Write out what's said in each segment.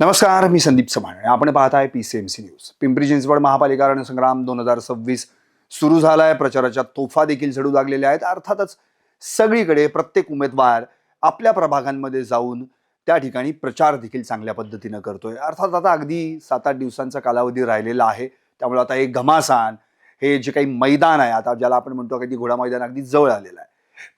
नमस्कार मी संदीप चव्हाण आणि आपण पाहत आहे P C M C news Pimpri Chinchwad महापालिका रणसंग्राम दोन हजार सव्वीस सुरू झाला आहे प्रचाराच्या तोफा देखील झडू लागलेल्या आहेत. अर्थातच सगळीकडे प्रत्येक उमेदवार आपल्या प्रभागांमध्ये जाऊन त्या ठिकाणी प्रचार देखील चांगल्या पद्धतीनं करतोय. अर्थात आता अगदी सात आठ दिवसांचा कालावधी राहिलेला आहे. त्यामुळे आता एक घमासान हे जे काही मैदान आहे आता ज्याला आपण म्हणतो अगदी घोडा मैदान अगदी जवळ आलेलं आहे.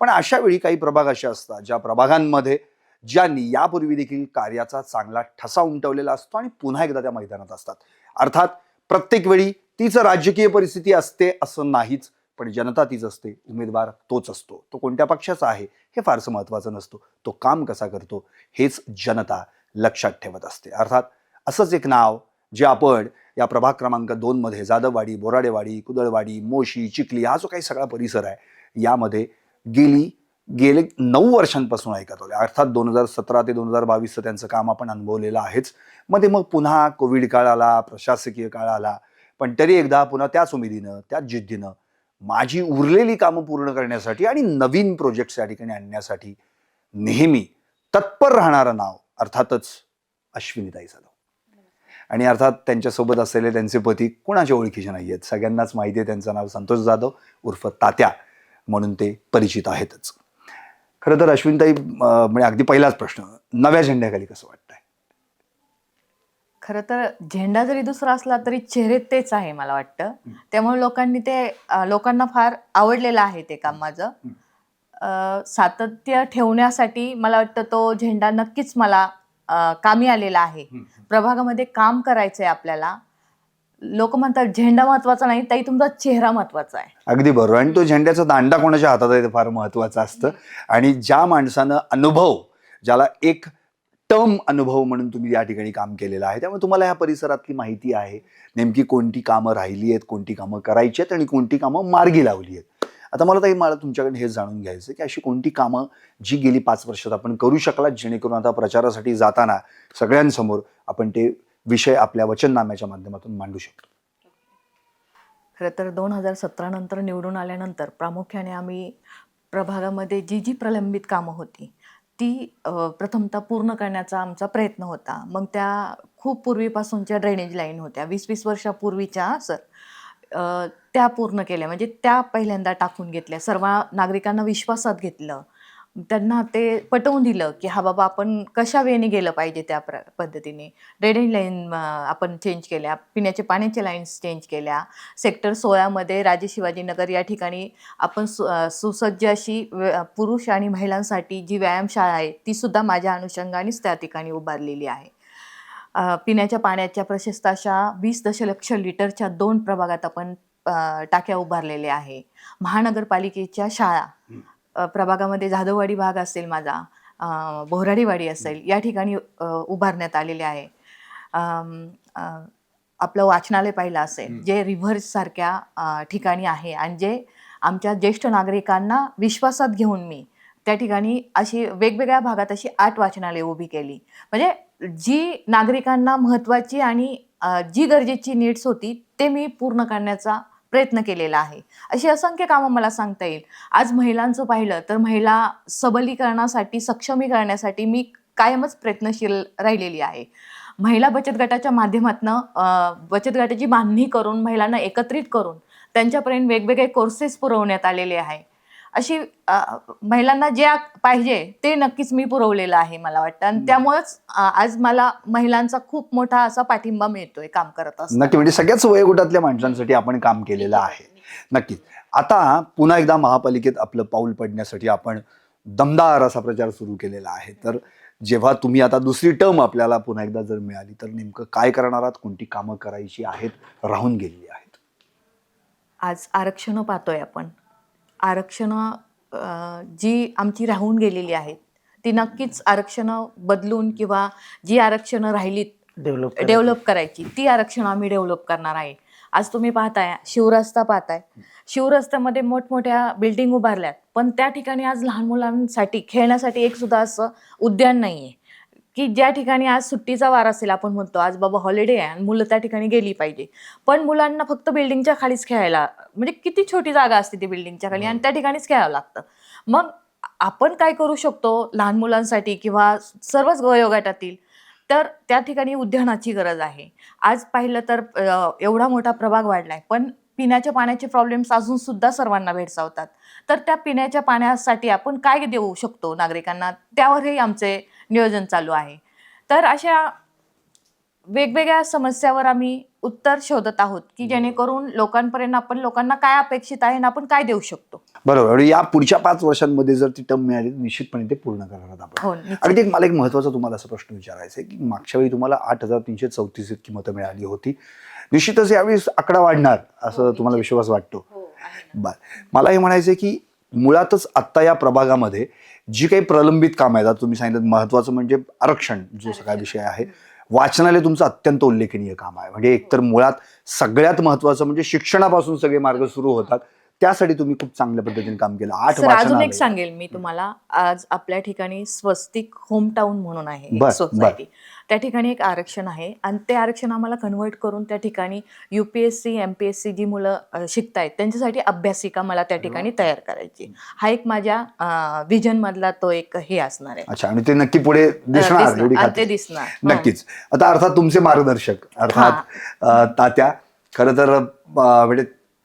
पण अशा वेळी काही प्रभाग असे असतात ज्या प्रभागांमध्ये ज्यांनी यापूर्वी देखील कार्याचा चांगला ठसा उमटवलेला असतो आणि पुन्हा एकदा त्या मैदानात असतात. अर्थात प्रत्येक वेळी तीच राजकीय परिस्थिती असते असं नाहीच पण जनता तीच असते उमेदवार तोच असतो. तो कोणत्या पक्षाचा आहे हे फारसं महत्त्वाचं नसतो. तो काम कसा करतो हेच जनता लक्षात ठेवत असते. अर्थात असंच एक नाव जे आपण या प्रभाग क्रमांक दोनमध्ये जाधववाडी बोराडेवाडी कुदळवाडी मोशी चिखली हा जो काही सगळा परिसर आहे यामध्ये गेली गेले नऊ वर्षांपासून ऐकत होते अर्थात दोन हजार सतरा ते दोन हजार बावीसचं त्यांचं काम आपण अनुभवलेलं आहेच. मध्ये मग पुन्हा कोविड काळ आला प्रशासकीय काळ आला. पण तरी एकदा पुन्हा त्याच उमेदीनं त्याच जिद्दीनं माझी उरलेली कामं पूर्ण करण्यासाठी आणि नवीन प्रोजेक्ट्स या ठिकाणी आणण्यासाठी नेहमी तत्पर राहणारं नाव अर्थातच अश्विनीताई जाधव. आणि अर्थात त्यांच्यासोबत असलेले त्यांचे पती कोणाच्या ओळखीचे नाही आहेत सगळ्यांनाच माहिती आहे त्यांचं नाव संतोष जाधव उर्फ तात्या म्हणून ते परिचित आहेतच. खरं तर अश्विनताई म्हणजे अगदी पहिलाच प्रश्न. नव्या झेंड्याखाली कसं वाटतंय? खरं तर झेंडा जरी दुसरा असला तरी चेहरे तेच आहे मला वाटतं. त्यामुळे लोकांनी ते लोकांना फार आवडलेलं आहे ते काम माझं. सातत्य ठेवण्यासाठी मला वाटतं तो झेंडा नक्कीच मला कामी आलेला आहे. प्रभागामध्ये काम करायचंय आपल्याला. लोक म्हणतात झेंडा महत्त्वाचा नाही ताई तुमचा चेहरा महत्त्वाचा आहे. अगदी बरोबर. आणि तो झेंड्याचा दांडा कोणाच्या हातात आहे ते फार महत्वाचं असतं. आणि ज्या माणसानं अनुभव ज्याला एक टर्म अनुभव म्हणून तुम्ही या ठिकाणी काम केलेलं आहे त्यामुळे तुम्हाला ह्या परिसरातली माहिती आहे. नेमकी कोणती कामं राहिली आहेत कोणती कामं करायची आहेत आणि कोणती कामं मार्गी लावली आहेत. आता मला ताई मला तुमच्याकडे हे जाणून घ्यायचं की अशी कोणती कामं जी गेली पाच वर्षात आपण करू शकलात जेणेकरून आता प्रचारासाठी जाताना सगळ्यांसमोर आपण ते विषय आपल्या वचननाम्याच्या माध्यमातून मांडू शकतो. खरं तर दोन हजार सतरा नंतर निवडून आल्यानंतर प्रामुख्याने आम्ही प्रभागामध्ये जी जी प्रलंबित कामं होती ती प्रथमतः पूर्ण करण्याचा आमचा प्रयत्न होता. मग त्या खूप पूर्वीपासूनच्या ड्रेनेज लाईन होत्या. वीस वीस वर्षापूर्वीच्या सर त्या पूर्ण केल्या. म्हणजे त्या पहिल्यांदा टाकून घेतल्या. सर्व नागरिकांना विश्वासात घेतलं. त्यांना ते पटवून दिलं की हा बाबा आपण कशा वेने गेलं पाहिजे त्या प्र पद्धतीने? ड्रेनेज लाईन आपण चेंज केल्या पिण्याच्या पाण्याच्या लाईन्स चेंज केल्या. सेक्टर सोळामध्ये राजे शिवाजीनगर या ठिकाणी आपण सु सुसज्ज अशी पुरुष आणि महिलांसाठी जी व्यायामशाळा आहे ती सुद्धा माझ्या अनुषंगानेच त्या ठिकाणी उभारलेली आहे. पिण्याच्या पाण्याच्या प्रशस्त अशा वीस दशलक्ष लिटरच्या दोन प्रभागात आपण टाक्या उभारलेल्या आहे. महानगरपालिकेच्या शाळा. प्रभागामध्ये जाधववाडी भाग असेल माझा बोहराडीवाडी असेल या ठिकाणी उभारण्यात आलेले आहे. आपलं वाचनालय पाहिलं असेल. जे रिव्हर्स सारख्या अ, ठिकाणी आहे आणि जे आमच्या ज्येष्ठ नागरिकांना विश्वासात घेऊन मी त्या ठिकाणी अशी वेगवेगळ्या भागात अशी आठ वाचनालय उभी केली. म्हणजे जी नागरिकांना महत्त्वाची आणि जी गरजेची नीड्स होती ते मी पूर्ण करण्याचा प्रयत्न केलेला आहे. अशी असंख्य कामं मला सांगता येईल. आज महिलांचं पाहिलं तर महिला सबलीकरणासाठी सक्षमी करण्यासाठी मी कायमच प्रयत्नशील राहिलेली आहे. महिला बचत गटाच्या माध्यमातून बचत गटाची बांधणी करून महिलांना एकत्रित करून त्यांच्यापर्यंत वेगवेगळे कोर्सेस पुरवण्यात आलेले आहे. अशी महिलांना जे पाहिजे ते नक्कीच मी पुरवलेलं आहे मला वाटतं. आणि. त्यामुळेच आज मला महिलांचा खूप मोठा असा पाठिंबा मिळतोय काम करत असताना. नक्की म्हणजे सगळ्याच वयोगटातल्या माणसांसाठी आपण काम केलेलं आहे. नक्कीच. आता पुन्हा एकदा महापालिकेत आपलं पाऊल पडण्यासाठी आपण दमदार असा प्रचार सुरू केलेला आहे. तर जेव्हा तुम्ही आता दुसरी टर्म आपल्याला पुन्हा एकदा जर मिळाली तर नेमकं काय करणार आहात? कोणती कामं करायची आहेत? राहून गेलेली आहेत. आज आरक्षणं पाहतोय आपण. आरक्षणं जी आमची राहून गेलेली आहेत ती नक्कीच आरक्षणं बदलून किंवा जी आरक्षणं राहिलीत डेव्हलप डेव्हलप करायची ती आरक्षणं आम्ही डेव्हलप करणार आहे. आज तुम्ही पाहताय शिवरस्ता पाहताय. शिवरस्त्यामध्ये मोठमोठ्या बिल्डिंग उभारल्यात पण त्या ठिकाणी आज लहान मुलांसाठी खेळण्यासाठी एक सुद्धा असं उद्यान नाही आहे की ज्या ठिकाणी आज सुट्टीचा वार असेल आपण म्हणतो आज बाबा हॉलिडे आहे आणि मुलं त्या ठिकाणी गेली पाहिजे. पण मुलांना फक्त बिल्डिंगच्या खालीच खेळायला म्हणजे किती छोटी जागा असते ती बिल्डिंगच्या खाली आणि त्या ठिकाणीच खेळावं लागतं. मग आपण काय करू शकतो लहान मुलांसाठी किंवा सर्वच वयोगटातील तर त्या ठिकाणी उद्यानाची गरज आहे. आज पाहिलं तर एवढा मोठा प्रभाग वाढलाय पण पिण्याच्या पाण्याचे प्रॉब्लेम्स अजून सुद्धा सर्वांना भेडसावतात. तर त्या पिण्याच्या पाण्यासाठी आपण काय देऊ शकतो नागरिकांना? त्यावरही आमचे नियोजन चालू आहे. तर अशा वेगवेगळ्या समस्यावर आम्ही उत्तर शोधत आहोत की जेणेकरून लोकांपर्यंत आपण लोकांना काय अपेक्षित आहे आणि आपण काय देऊ शकतो. बरोबर. आणि या पुढच्या पाच वर्षांमध्ये जर ती टर्म मिळाली निश्चितपणे ते पूर्ण करणार आहोत आपण. हो. आणि ते एक मला एक महत्त्वाचा तुम्हाला असा प्रश्न विचारायचा आहे की मागच्या वेळी तुम्हाला आठ हजार तीनशे चौतीस इतकी मतं मिळाली होती. निश्चितच यावेळी आकडा वाढणार असं तुम्हाला विश्वास वाटतो. बर. मला हे म्हणायचं आहे की मुळातच आत्ता या प्रभागामध्ये जी काही प्रलंबित कामं आहेत आता तुम्ही सांगितलं महत्वाचं म्हणजे आरक्षण जो सगळा विषय आहे वाचनालय तुमचं अत्यंत उल्लेखनीय काम आहे. म्हणजे एकतर मुळात सगळ्यात महत्वाचं म्हणजे शिक्षणापासून सगळे मार्ग सुरू होतात. त्यासाठी तुम्ही खूप चांगल्या पद्धतीने काम केलं. आठ सर अजून एक सांगेल मी तुम्हाला. आज आपल्या ठिकाणी स्वस्तिक होम टाउन म्हणून आहे सोसायटी त्या ठिकाणी एक आरक्षण आहे आणि ते आरक्षण आम्हाला कन्वर्ट करून त्या ठिकाणी युपीएससी एमपीएससी जी मुलं शिकतायत त्यांच्यासाठी अभ्यासिका मला त्या ठिकाणी तयार करायची हा एक माझ्या विजन मधला तो एक हे असणार आहे. अच्छा आणि ते नक्की पुढे दिसणार. ते दिसणार. नक्कीच. आता अर्थात तुमचे मार्गदर्शक अर्थात तात्या खर तर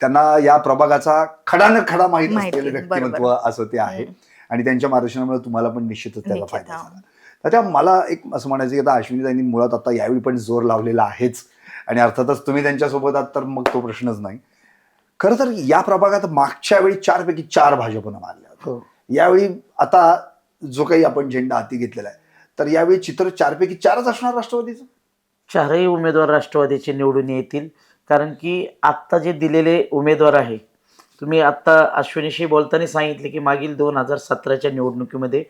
त्यांना या प्रभागाचा खडा न खडा माहीत असलेलं व्यक्तिमत्व. असं ते आहे. आणि त्यांच्या मार्गदर्शनामुळे तुम्हाला पण निश्चितच त्याचा फायदा हा. झाला. तात्या मला एक असं म्हणायचं की आता अश्विनीताईंनी मुळात आता यावेळी पण जोर लावलेला आहेच. आणि अर्थातच तुम्ही त्यांच्यासोबत आहात तर मग तो प्रश्नच नाही. खरं तर या प्रभागात मागच्या वेळी चारपैकी चार भाजपनं मारल्या होत्या. हो. यावेळी आता जो काही आपण झेंडा हाती घेतलेला आहे तर यावेळी चित्र चारपैकी चारच असणार राष्ट्रवादीचं? चारही उमेदवार राष्ट्रवादीचे निवडून येतील. कारण की आत्ता जे दिलेले उमेदवार आहे तुम्ही आत्ता अश्विनीशी बोलताना सांगितले की मागील दोन हजार सतराच्या निवडणुकीमध्ये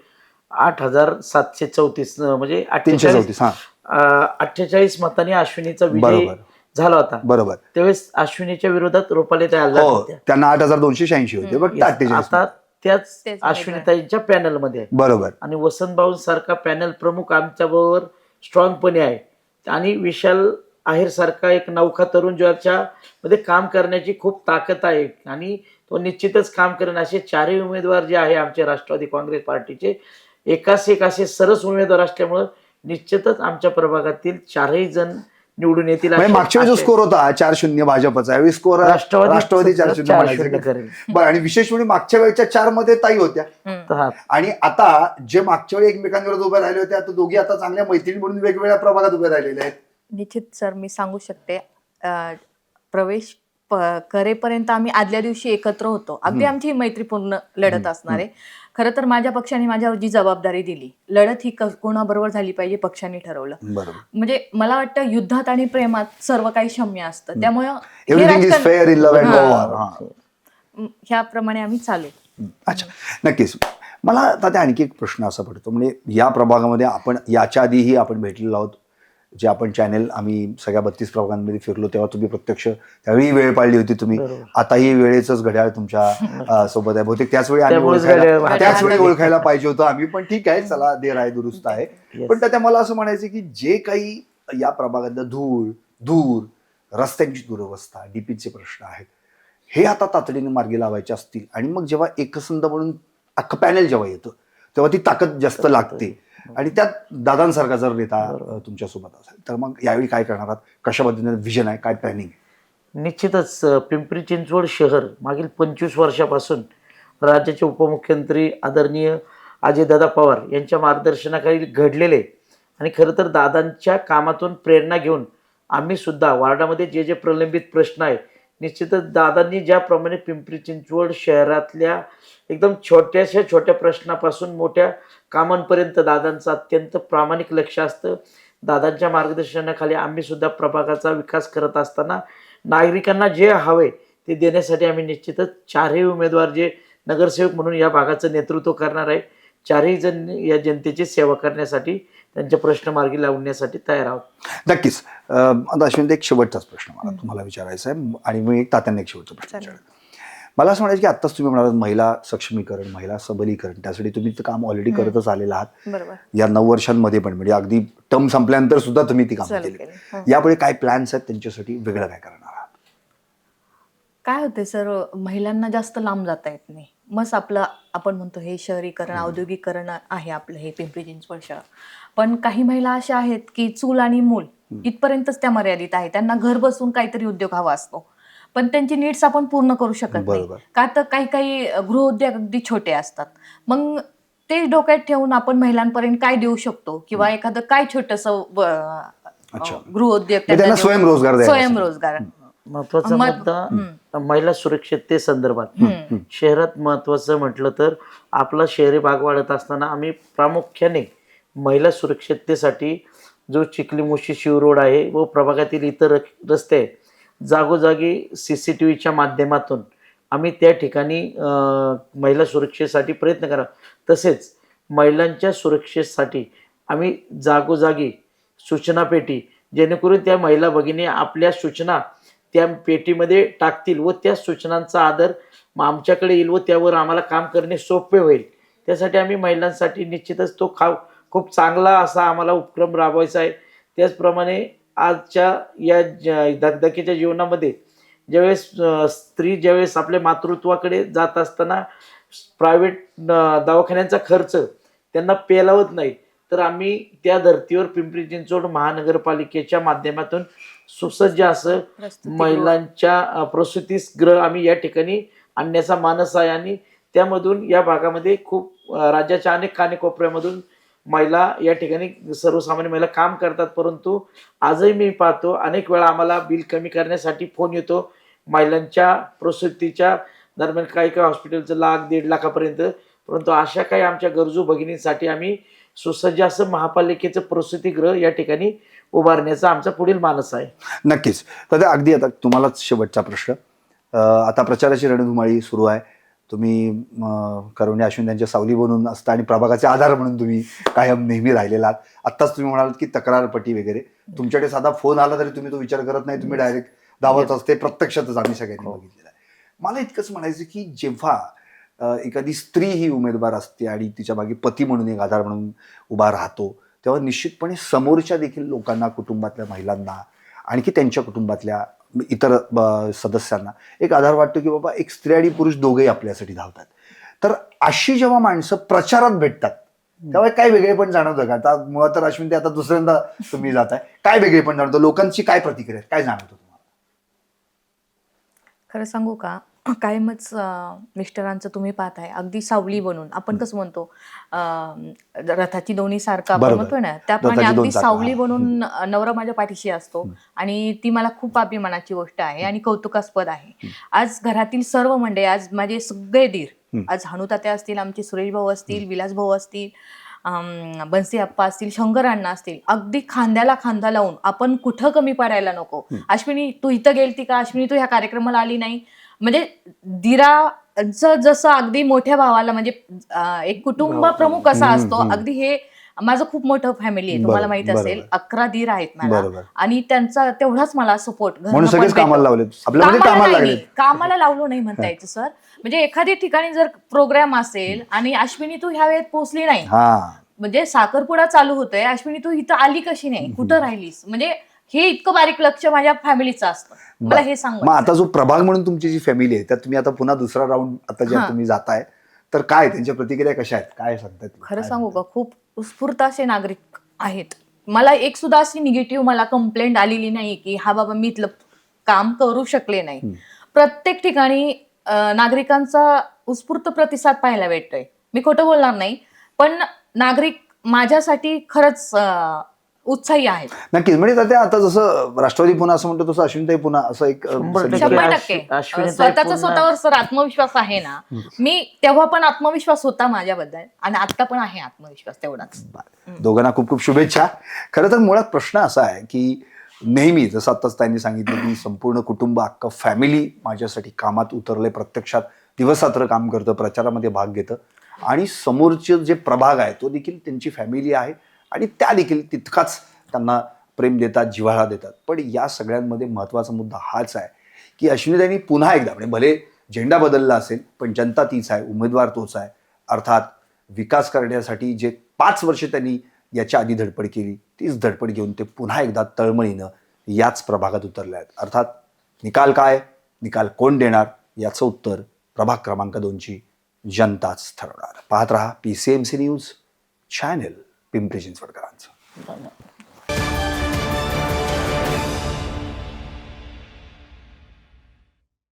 आठ हजार सातशे चौतीस म्हणजे अठ्ठेचाळीस हा. अठ्ठेचाळीस मतांनी अश्विनीचा विजय बरोबर. झाला होता. बरोबर. त्यावेळेस अश्विनीच्या विरोधात रुपाली हो त्यांना आठ हजार दोनशे शहाऐंशी होते आता त्याच अश्विनीताईंच्या पॅनलमध्ये आहे. बरोबर. आणि वसंत भाऊ सारखा पॅनल प्रमुख आमच्या बरोबर स्ट्रॉंगपणे आहे. आणि विशाल आहेर सारखा एक नौखा तरुण ज्याच्या मध्ये काम करण्याची खूप ताकद आहे. आणि तो निश्चितच काम करेन. असे चारही उमेदवार जे आहे आमचे राष्ट्रवादी काँग्रेस पार्टीचे एकास एक असे सरस उमेदवार असल्यामुळं निश्चितच आमच्या प्रभागातील चारही जण निवडून येतील म्हणजे मागच्या वेळी जो स्कोर होता चार शून्य भाजपचा स्कोर राष्ट्रवादी राष्ट्रवादी चार शून्य आणि विशेष म्हणजे मागच्या वेळच्या चारमध्ये ताई होत्या. हा. आणि आता जे मागच्या वेळी एकमेकांविरोधात उभे राहिले होते आता दोघी आता चांगल्या मैत्रिणी म्हणून वेगवेगळ्या प्रभागात उभे राहिलेले आहेत. निश्चित सर मी सांगू शकते अं, प्रवेश प- करेपर्यंत आम्ही आदल्या दिवशी एकत्र होतो. अगदी. आमची ही मैत्रीपूर्ण लढत असणार आहे. खरं तर माझ्या पक्षाने माझ्यावर जी जबाबदारी दिली लढत ही क- कोणाबरोबर झाली पाहिजे पक्षाने ठरवलं. बरोबर. म्हणजे मला वाटतं युद्धात आणि प्रेमात सर्व काही क्षम्य असतं. त्यामुळं हे एव्हरीथिंग इज राजकारण- फेअर इन लव्ह अँड हा. वॉर म, ह्याप्रमाणे आम्ही चालू. अच्छा. नक्कीच. मला आता ते आणखी एक प्रश्न असा पडतो. म्हणजे या प्रभागामध्ये आपण याच्या आधीही आपण भेटलेलो आहोत. जे आपण चॅनेल आम्ही सगळ्या बत्तीस प्रभागांमध्ये फिरलो तेव्हा तुम्ही प्रत्यक्ष त्यावेळी वेळ पाळली होती तुम्ही. आताही वेळेच घड्याळ तुमच्या सोबत आहे. बहुतेक त्याच वेळी आम्ही ओळखायला त्याच वेळी ओळखायला पाहिजे होतं आम्ही पण ठीक आहे चला देर आहे दुरुस्त आहे. पण त्या मला असं म्हणायचं की जे काही या प्रभागातलं धूळ धूर रस्त्यांची दुरवस्था डीपीचे प्रश्न आहेत हे आता तातडीने मार्गी लावायचे असतील. आणि मग जेव्हा एकसंध म्हणून अख्खं पॅनल जेव्हा येतं तेव्हा ती ताकद जास्त लागते. आणि त्यात दादांसारखा जर नेता तुमच्यासोबत असेल तर मग यावेळी काय करणार आहात? कशा पद्धतीने विजन आहे? काय प्लॅनिंग आहे? निश्चितच पिंपरी चिंचवड शहर मागील पंचवीस वर्षापासून राज्याचे उपमुख्यमंत्री आदरणीय अजयदादा पवार यांच्या मार्गदर्शनाखाली घडलेले आणि खरं तर दादांच्या कामातून प्रेरणा घेऊन आम्ही सुद्धा वार्डामध्ये जे जे प्रलंबित प्रश्न आहेत निश्चितच दादांनी ज्याप्रमाणे पिंपरी चिंचवड शहरातल्या एकदम छोट्याशा छोट्या प्रश्नापासून मोठ्या कामांपर्यंत दादांचं अत्यंत प्रामाणिक लक्ष असतं. दादांच्या मार्गदर्शनाखाली आम्ही सुद्धा प्रभागाचा विकास करत असताना नागरिकांना जे हवे ते देण्यासाठी आम्ही निश्चितच चारही उमेदवार जे नगरसेवक म्हणून या भागाचं नेतृत्व करणार आहे. चारही जण या जनतेची सेवा करण्यासाठी त्यांचे प्रश्न मार्गी लावण्यासाठी तयार आहोत. नक्कीच. आता अश्विन एक शेवटचाच प्रश्न मला तुम्हाला विचारायचा आहे आणि मी एक तात्यांना एक शेवटचा प्रश्न. विचारेन मला असं म्हणायचं की आत्ताच तुम्ही म्हणालात महिला सक्षमीकरण महिला सबलीकरण त्यासाठी तुम्ही ते काम ऑलरेडी. करतच आलेला आहात. बरोबर. या नऊ वर्षांमध्ये पण म्हणजे अगदी टर्म संपल्यानंतर सुद्धा तुम्ही ती कामं केली. हो. यापुढे काय प्लॅन्स आहेत त्यांच्यासाठी? वेगळं काय करणार आहात? काय होते सर? महिलांना जास्त लांब जाता येत नाही. मस्त आपलं आपण म्हणतो हे शहरीकरण औद्योगिकरण आहे आपलं हे पिंपरी चिंचवड शहर. पण काही महिला अशा आहेत की चूल आणि मूल इथपर्यंतच त्या मर्यादित आहे त्यांना घर बसून काहीतरी उद्योग हवा असतो. पण त्यांची नीड्स आपण पूर्ण करू शकत नाही. का तर काही काही गृहोद्योग अगदी छोटे असतात. मग ते डोक्यात ठेवून आपण महिलांपर्यंत काय देऊ शकतो? किंवा एखादं काय छोटस अच्छा. गृहोद्योग म्हणजे. स्वयंरोजगार. स्वयंरोजगार. महत्त्वाचा मत- मुद्दा महिला सुरक्षितते संदर्भात. शहरात महत्वाचं म्हटलं तर आपला शहरी भाग वाढत असताना आम्ही प्रामुख्याने महिला सुरक्षिततेसाठी जो चिखली मुशी शिव रोड आहे व प्रभागातील इतर रस्ते आहेत जागोजागी सी सी टी व्हीच्या माध्यमातून आम्ही त्या ठिकाणी अं, महिला सुरक्षेसाठी प्रयत्न करा तसेच महिलांच्या सुरक्षेसाठी आम्ही जागोजागी सूचना पेटी जेणेकरून त्या महिला भगिनी आपल्या सूचना त्या पेटीमध्ये टाकतील व त्या सूचनांचा आदर मग आमच्याकडे येईल व त्यावर आम्हाला काम करणे सोपे होईल. त्यासाठी आम्ही महिलांसाठी निश्चितच तो खा खूप चांगला असा आम्हाला उपक्रम राबवायचा आहे. त्याचप्रमाणे आजच्या या ज- धगधकीच्या जीवनामध्ये ज्यावेळेस स्त्री ज्यावेळेस आपल्या मातृत्वाकडे जात असताना प्रायव्हेट दवाखान्यांचा खर्च त्यांना पेलावत नाही तर आम्ही त्या धर्तीवर पिंपरी चिंचवड महानगरपालिकेच्या माध्यमातून सुसज्ज असं. महिलांच्या अ, प्रसूतीगृह आम्ही या ठिकाणी आणण्याचा मानस आहे. आणि त्यामधून या भागामध्ये खूप राज्याच्या अनेक कानेकोपऱ्यामधून महिला या ठिकाणी सर्वसामान्य महिला काम करतात. परंतु आजही मी पाहतो अनेक वेळा आम्हाला बिल कमी करण्यासाठी फोन येतो. महिलांच्या प्रसूतीच्या दरम्यान काही काही हॉस्पिटलचं लाख दीड लाखापर्यंत. परंतु अशा काही आमच्या गरजू भगिनींसाठी आम्ही सुसज्ज असं महापालिकेचं प्रसूतीगृह या ठिकाणी उभारण्याचा आमचा पुढील मानस आहे. नक्कीच. तर अगदी आता तुम्हालाच शेवटचा प्रश्न. आता प्रचाराची रणधुमाळी सुरू आहे. तुम्ही करुणे अश्विन त्यांच्या सावली बनून असता आणि प्रभागाचे आधार म्हणून तुम्ही कायम नेहमी राहिलेला आहात. आत्ताच तुम्ही म्हणालात की तक्रारपटी वगैरे. तुमच्याकडे साधा फोन आला तरी तुम्ही तो विचार करत नाही. तुम्ही डायरेक्ट धावत असते. प्रत्यक्षातच आम्ही सगळ्यांनी बघितलेलं आहे. मला इतकंच म्हणायचं की जेव्हा एखादी स्त्री ही उमेदवार असते आणि तिच्यामागे पती म्हणून एक आधार म्हणून उभा राहतो तेव्हा निश्चितपणे समोरच्या देखील लोकांना कुटुंबातल्या महिलांना आणखी त्यांच्या कुटुंबातल्या इतर ब- सदस्यांना एक आधार वाटतो की बाबा एक स्त्री आणि पुरुष दोघेही आपल्यासाठी धावतात. तर अशी जेव्हा माणसं प्रचारात भेटतात तेव्हा काय वेगळे पण जाणवतं का? आता मुळात तर अश्विन ते आता दुसऱ्यांदा तुम्ही जाताय. काय वेगळे पण जाणवतं? लोकांची काय प्रतिक्रिया आहे? काय जाणवतं तुम्हाला? खरं सांगू का? कायमच मिस्टरांचं तुम्ही पाहताय. अगदी सावली बनून. आपण कसं म्हणतो रथाची दोन्ही सारखं आपण. म्हणतोय ना त्याप्रमाणे अगदी सावली. बनून नवरा माझ्या पाठीशी असतो आणि ती मला खूप अभिमानाची गोष्ट आहे आणि कौतुकास्पद आहे. आज घरातील सर्व मंडळी आज माझे सगळे धीर आज हनुतात्या असतील आमचे सुरेश भाऊ असतील विलास भाऊ असतील बनसे अप्पा असतील शंकर अण्णा असतील अगदी खांद्याला खांदा लावून आपण कुठं कमी पडायला नको. अश्विनी तू इथं गेलती का? अश्विनी तू ह्या कार्यक्रमाला आली नाही? म्हणजे दिराचं जसं अगदी मोठ्या भावाला म्हणजे एक कुटुंब प्रमुख असा असतो. अगदी हे माझं खूप मोठं फॅमिली आहे तुम्हाला माहीत असेल. अकरा दीर आहेत मला. आणि त्यांचा तेवढाच मला सपोर्ट कामाला लावले नाही, म्हणता यायचं सर. म्हणजे एखाद्या ठिकाणी जर प्रोग्राम असेल आणि अश्विनी तू ह्या वेळेत पोहोचली नाही. हा. म्हणजे साखरपुडा चालू होतोय. अश्विनी तू इथं आली कशी नाही? कुठं राहिलीस? म्हणजे हे इतकं बारीक लक्ष माझ्या फॅमिलीचं असतं. मला हे सांग मग आता जो प्रभाग म्हणून तुमची जी फॅमिली आहे त्यात तुम्ही आता पुन्हा दुसरा राऊंड आता ज्या हा. तुम्ही जाताय तर काय त्यांच्या प्रतिक्रिया कशा आहेत? काय सांगतात खरं सांगू का? खूप उत्स्फूर्त असे नागरिक आहेत. मला एक सुद्धा अशी निगेटिव्ह मला कंप्लेंट आलेली नाही की हा बाबा मी इथलं काम करू शकले नाही. प्रत्येक ठिकाणी अं, नागरिकांचा उत्स्फूर्त प्रतिसाद पाहायला भेटतोय. मी खोटं बोलणार नाही पण नागरिक माझ्यासाठी खरंच अं, उत्साही आहेत. नक्कीच. म्हणजे तात्या आता जसं राष्ट्रवादी पुन्हा असं म्हणतो तसं अश्विनताई पुन्हा असं एक शंभर टक्के. स्वतःचा स्वतःवर सर आत्मविश्वास आहे ना मी तेव्हा पण आत्मविश्वास होता माझ्याबद्दल आणि आता पण आहे आत्मविश्वास तेवढाच. दोघांना खूप खूप शुभेच्छा. खरं तर मुळात प्रश्न असा आहे की नेहमी जसं आत्ताच त्यांनी सांगितलं की संपूर्ण कुटुंब अख्खं फॅमिली माझ्यासाठी कामात उतरले प्रत्यक्षात. दिवसरात्र काम करतं प्रचारामध्ये भाग घेतं. आणि समोरचे जे प्रभाग आहे तो देखील त्यांची फॅमिली आहे. आणि त्या देखील तितकाच त्यांना प्रेम देतात जिव्हाळा देतात. पण या सगळ्यांमध्ये महत्त्वाचा मुद्दा हाच आहे की अश्विनीताईंनी पुन्हा एकदा म्हणजे भले झेंडा बदलला असेल पण जनता तीच आहे उमेदवार तोच आहे. अर्थात विकास करण्यासाठी जे पाच वर्ष त्यांनी याच्या आधी धडपड केली तीच धडपड घेऊन ते पुन्हा एकदा तळमळीनं याच प्रभागात उतरले आहेत. अर्थात निकाल काय? निकाल कोण देणार? याचं उत्तर प्रभाग क्रमांक दोनची जनताच ठरवणार. पाहत रहा P C M C news channel impatience for the answer.